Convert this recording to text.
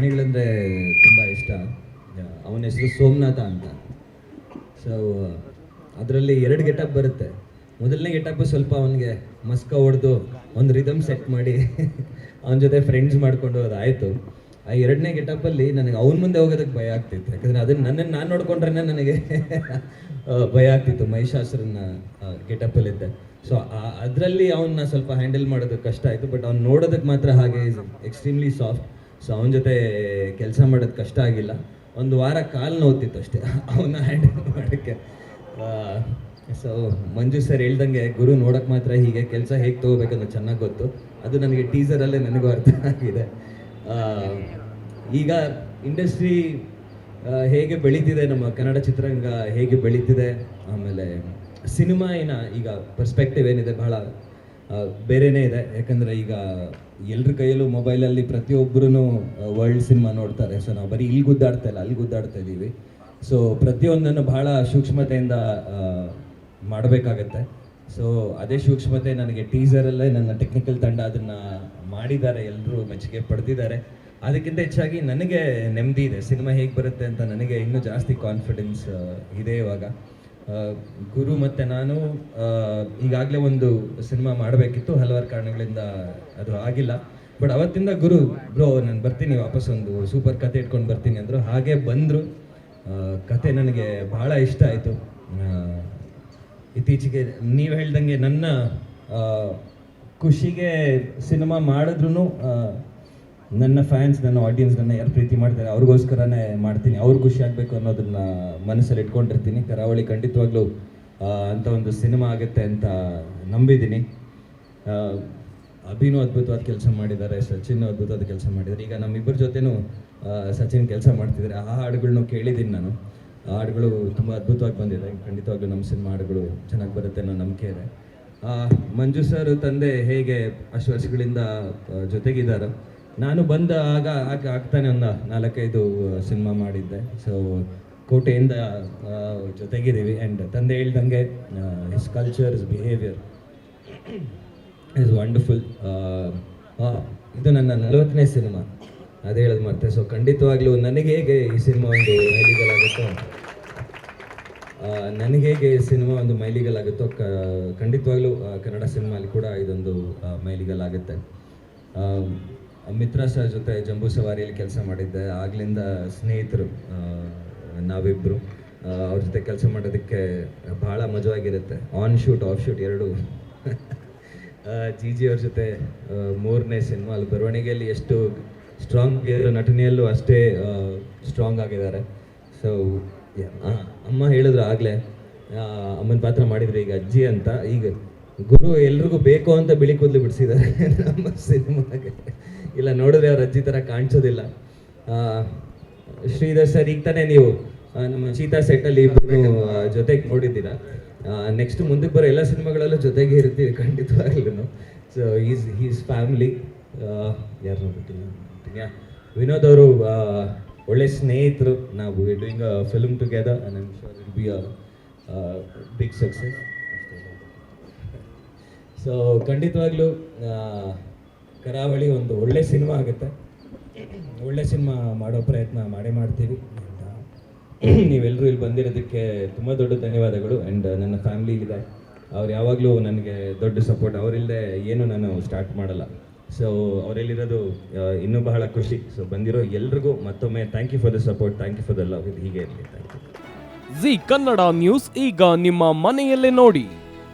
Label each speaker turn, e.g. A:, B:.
A: ಪ್ರಾಣಿಗಳಂದರೆ ತುಂಬ ಇಷ್ಟ. ಅವನ ಹೆಸರು ಸೋಮನಾಥ ಅಂತ. ಸೊ ಅದರಲ್ಲಿ ಎರಡು ಗೆಟಪ್ ಬರುತ್ತೆ. ಮೊದಲನೇ ಗೆಟಪ್ ಸ್ವಲ್ಪ ಅವನಿಗೆ ಮಸ್ಕ ಹೊಡೆದು ಒಂದು ರಿದಮ್ ಸೆಟ್ ಮಾಡಿ ಅವನ ಜೊತೆ ಫ್ರೆಂಡ್ಸ್ ಮಾಡ್ಕೊಂಡು ಅದಾಯಿತು ಆ ಎರಡನೇ ಗೆಟಪ್ಪಲ್ಲಿ ನನಗೆ ಅವನ ಮುಂದೆ ಹೋಗೋದಕ್ಕೆ ಭಯ ಆಗ್ತಿತ್ತು. ಯಾಕಂದರೆ ಅದನ್ನು ನನ್ನನ್ನು ನಾನು ನೋಡ್ಕೊಂಡ್ರೆ ನನಗೆ ಭಯ ಆಗ್ತಿತ್ತು ಮಹಿಷಾಸುರನ ಗೆಟಪ್ಪಲ್ಲಿದ್ದೆ. ಸೊ ಅದರಲ್ಲಿ ಅವನ್ನ ಸ್ವಲ್ಪ ಹ್ಯಾಂಡಲ್ ಮಾಡೋದು ಕಷ್ಟ ಆಯಿತು ಬಟ್ ಅವ್ನು ನೋಡೋದಕ್ಕೆ ಮಾತ್ರ ಹಾಗೆ ಎಕ್ಸ್ಟ್ರೀಮ್ಲಿ ಸಾಫ್ಟ್ ಸೊ ಅವನ ಜೊತೆ ಕೆಲಸ ಮಾಡೋದು ಕಷ್ಟ ಆಗಿಲ್ಲ. ಒಂದು ವಾರ ಕಾಲು ನೋವುತ್ತಿತ್ತು ಅಷ್ಟೇ. ಅವನ್ನ ಹ್ಯಾಂಡಲ್ ಮಾಡೋಕ್ಕೆ. ಸೊ ಮಂಜು ಸರ್ ಹೇಳ್ದಂಗೆ, ಗುರು ನೋಡೋಕ್ಕೆ ಮಾತ್ರ ಹೀಗೆ ಕೆಲಸ ಹೇಗೆ ತೊಗೋಬೇಕನ್ನೋ ಚೆನ್ನಾಗಿ ಗೊತ್ತು. ಅದು ನನಗೆ ಟೀಸರಲ್ಲೇ ನನಗೂ ಅರ್ಥ ಆಗಿದೆ. ಈಗ ಇಂಡಸ್ಟ್ರಿ ಹೇಗೆ ಬೆಳೀತಿದೆ, ನಮ್ಮ ಕನ್ನಡ ಚಿತ್ರರಂಗ ಹೇಗೆ ಬೆಳೀತಿದೆ, ಆಮೇಲೆ ಸಿನಿಮಾ ಏನ ಈಗ ಪರ್ಸ್ಪೆಕ್ಟಿವ್ ಏನಿದೆ ಬಹಳ ಬೇರೆನೇ ಇದೆ. ಯಾಕಂದರೆ ಈಗ ಎಲ್ಲರ ಕೈಯಲ್ಲೂ ಮೊಬೈಲಲ್ಲಿ ಪ್ರತಿಯೊಬ್ಬರೂ ವರ್ಲ್ಡ್ ಸಿನಿಮಾ ನೋಡ್ತಾರೆ. ಸೊ ನಾವು ಬರೀ ಇಲ್ಲಿ ಗುದ್ದಾಡ್ತಾ ಇಲ್ಲ, ಅಲ್ಲಿ ಗುದ್ದಾಡ್ತಾ ಇದ್ದೀವಿ. ಸೊ ಪ್ರತಿಯೊಂದನ್ನು ಬಹಳ ಸೂಕ್ಷ್ಮತೆಯಿಂದ ಮಾಡಬೇಕಾಗತ್ತೆ. ಸೊ ಅದೇ ಸೂಕ್ಷ್ಮತೆ ನನಗೆ ಟೀಸರಲ್ಲೇ ನನ್ನ ಟೆಕ್ನಿಕಲ್ ತಂಡ ಅದನ್ನು ಮಾಡಿದ್ದಾರೆ. ಎಲ್ಲರೂ ಮೆಚ್ಚುಗೆ ಪಡೆದಿದ್ದಾರೆ. ಅದಕ್ಕಿಂತ ಹೆಚ್ಚಾಗಿ ನನಗೆ ನೆಮ್ಮದಿ ಇದೆ. ಸಿನಿಮಾ ಹೇಗೆ ಬರುತ್ತೆ ಅಂತ ನನಗೆ ಇನ್ನೂ ಜಾಸ್ತಿ ಕಾನ್ಫಿಡೆನ್ಸ್ ಇದೆ ಇವಾಗ. ಗುರು ಮತ್ತು ನಾನು ಈಗಾಗಲೇ ಒಂದು ಸಿನಿಮಾ ಮಾಡಬೇಕಿತ್ತು. ಹಲವಾರು ಕಾರಣಗಳಿಂದ ಅದು ಆಗಿಲ್ಲ. ಬಟ್ ಅವತ್ತಿಂದ ಗುರು, ಬ್ರೋ, ನಾನು ಬರ್ತೀನಿ ವಾಪಸ್ ಒಂದು ಸೂಪರ್ ಕತೆ ಇಟ್ಕೊಂಡು ಬರ್ತೀನಿ ಅಂದರು. ಹಾಗೆ ಬಂದರು. ಕತೆ ನನಗೆ ಬಹಳ ಇಷ್ಟ ಆಯಿತು. ಇತ್ತೀಚೆಗೆ ನೀವು ಹೇಳ್ದಂಗೆ ನನ್ನ ಖುಷಿಗೆ ಸಿನಿಮಾ ಮಾಡಿದ್ರು ನನ್ನ ಫ್ಯಾನ್ಸ್ ನನ್ನ ಆಡಿಯನ್ಸ್ ನನ್ನ ಯಾರು ಪ್ರೀತಿ ಮಾಡ್ತಾರೆ, ಅವ್ರಿಗೋಸ್ಕರನೇ ಮಾಡ್ತೀನಿ. ಅವ್ರು ಖುಷಿ ಆಗಬೇಕು ಅನ್ನೋದನ್ನ ಮನಸ್ಸಲ್ಲಿ ಇಟ್ಕೊಂಡಿರ್ತೀನಿ. ಕರಾವಳಿ ಖಂಡಿತವಾಗ್ಲೂ ಅಂತ ಒಂದು ಸಿನಿಮಾ ಆಗುತ್ತೆ ಅಂತ ನಂಬಿದ್ದೀನಿ. ಅಭಿನು ಅದ್ಭುತವಾದ ಕೆಲಸ ಮಾಡಿದ್ದಾರೆ, ಸಚಿನ್ ಅದ್ಭುತವಾದ ಕೆಲಸ ಮಾಡಿದ್ದಾರೆ. ಈಗ ನಮ್ಮಿಬ್ಬರ ಜೊತೆನೂ ಸಚಿನ್ ಕೆಲಸ ಮಾಡ್ತಿದ್ದಾರೆ. ಆ ಹಾಡುಗಳನ್ನೂ ಕೇಳಿದ್ದೀನಿ ನಾನು. ಆ ಹಾಡುಗಳು ತುಂಬ ಅದ್ಭುತವಾಗಿ ಬಂದಿದೆ. ಖಂಡಿತವಾಗ್ಲೂ ನಮ್ಮ ಸಿನಿಮಾ ಹಾಡುಗಳು ಚೆನ್ನಾಗಿ ಬರುತ್ತೆ ಅನ್ನೋ ನಂಬಿಕೆ ಇದೆ ಮಂಜು ಸರ್ ತಂದೆ ಹೇಗೆ ಅಷ್ಟು ವರ್ಷಗಳಿಂದ ಜೊತೆಗಿದ್ದಾರೆ? ನಾನು ಬಂದ ಆಗ ಆಗ ಆಗ್ತಾನೆ ಒಂದು ನಾಲ್ಕೈದು ಸಿನಿಮಾ ಮಾಡಿದ್ದೆ. ಸೊ ಕೋಟೆಯಿಂದ ಜೊತೆಗಿದ್ದೀವಿ. ಆ್ಯಂಡ್ ತಂದೆ ಹೇಳ್ದಂಗೆ his culture is behaviour is wonderful ಇದು ನನ್ನ ನಲವತ್ತನೇ ಸಿನಿಮಾ. ಅದು ಹೇಳೋದು ಮತ್ತೆ. ಸೊ ಖಂಡಿತವಾಗ್ಲೂ ನನಗೆ ಹೇಗೆ ಈ ಸಿನಿಮಾ ಒಂದು ಮೈಲಿಗಲಾಗುತ್ತೋ ನನಗೆ ಹೇಗೆ ಈ ಸಿನಿಮಾ ಒಂದು ಮೈಲಿಗಲಾಗುತ್ತೋ ಖಂಡಿತವಾಗ್ಲೂ ಕನ್ನಡ ಸಿನಿಮಾಲಿ ಕೂಡ ಇದೊಂದು ಮೈಲಿಗಲಾಗುತ್ತೆ ಮಿತ್ರ ಸರ್ ಜೊತೆ ಜಂಬೂ ಸವಾರಿಯಲ್ಲಿ ಕೆಲಸ ಮಾಡಿದ್ದೆ. ಆಗ್ಲಿಂದ ಸ್ನೇಹಿತರು ನಾವಿಬ್ಬರು ಅವ್ರ ಜೊತೆ ಕೆಲಸ ಮಾಡೋದಕ್ಕೆ ಭಾಳ ಮಜವಾಗಿರುತ್ತೆ. ಆನ್ ಶೂಟ್ ಆಫ್ ಶೂಟ್ ಎರಡು. ಜಿ ಜಿ ಅವ್ರ ಜೊತೆ ಮೂರನೇ ಸಿನಿಮಾ, ಅಲ್ಲಿ ಬರವಣಿಗೆಯಲ್ಲಿ ಎಷ್ಟು ಸ್ಟ್ರಾಂಗ್ ನಟನೆಯಲ್ಲೂ ಅಷ್ಟೇ ಸ್ಟ್ರಾಂಗ್ ಆಗಿದ್ದಾರೆ. ಸೊ ಅಮ್ಮ ಹೇಳಿದ್ರು ಆಗಲೇ ಅಮ್ಮನ ಪಾತ್ರ ಮಾಡಿದ್ರು ಈಗ ಅಜ್ಜಿ ಅಂತ. ಈಗ ಗುರು ಎಲ್ರಿಗೂ ಬೇಕು ಅಂತ ಬಿಳಿ ಕೂದಲು ಬಿಡಿಸಿದ್ದಾರೆ ನಮ್ಮ ಸಿನಿಮಾಗೆ. ಇಲ್ಲ, ನೋಡಿದ್ರೆ ಅವ್ರ ಅಜ್ಜಿ ಥರ ಕಾಣಿಸೋದಿಲ್ಲ. ಶ್ರೀಧರ್ ಸರ್ ಈಗ ತಾನೇ ನೀವು ನಮ್ಮ ಚೀತಾ ಸೆಟ್ಟಲ್ಲಿ ಇಬ್ಬರು ಜೊತೆಗೆ ನೋಡಿದ್ದೀರಾ? ನೆಕ್ಸ್ಟ್ ಮುಂದಕ್ಕೆ ಬರೋ ಎಲ್ಲ ಸಿನಿಮಾಗಳಲ್ಲೂ ಜೊತೆಗೆ ಇರ್ತೀವಿ ಖಂಡಿತವಾಗ್ಲೂ ಸೊ ಈಸ್ ಹೀಸ್ ಫ್ಯಾಮಿಲಿ ಯಾರು ನೋಡ್ಬಿಟ್ಟಿಲ್ಲ? ವಿನೋದ್ ಅವರು ಒಳ್ಳೆ ಸ್ನೇಹಿತರು. ನಾವು doing a film together and I'm sure it be a big success so ಖಂಡಿತವಾಗ್ಲೂ ಕರಾವಳಿ ಒಂದು ಒಳ್ಳೆ ಸಿನಿಮಾ ಆಗುತ್ತೆ. ಒಳ್ಳೆ ಸಿನಿಮಾ ಮಾಡೋ ಪ್ರಯತ್ನ ಮಾಡೇ ಮಾಡ್ತೀವಿ. ನೀವೆಲ್ಲರೂ ಇಲ್ಲಿ ಬಂದಿರೋದಕ್ಕೆ ತುಂಬ ದೊಡ್ಡ ಧನ್ಯವಾದಗಳು. ಆ್ಯಂಡ್ ನನ್ನ ಫ್ಯಾಮಿಲಿ ಇದೆ ಅವ್ರು ಯಾವಾಗಲೂ ನನಗೆ ದೊಡ್ಡ ಸಪೋರ್ಟ್ ಅವರಿಲ್ಲದೆ ಏನು ನಾನು ಸ್ಟಾರ್ಟ್ ಮಾಡಲ್ಲ. ಸೊ ಅವರಲ್ಲಿರೋದು ಇನ್ನೂ ಬಹಳ ಖುಷಿ. ಸೊ ಬಂದಿರೋ ಎಲ್ರಿಗೂ ಮತ್ತೊಮ್ಮೆ thank you for the support thank you for the love ಹೀಗೆ ಇರಲಿ. Thank you
B: Zee Kannada news ಈಗ ನಿಮ್ಮ ಮನೆಯಲ್ಲೇ ನೋಡಿ.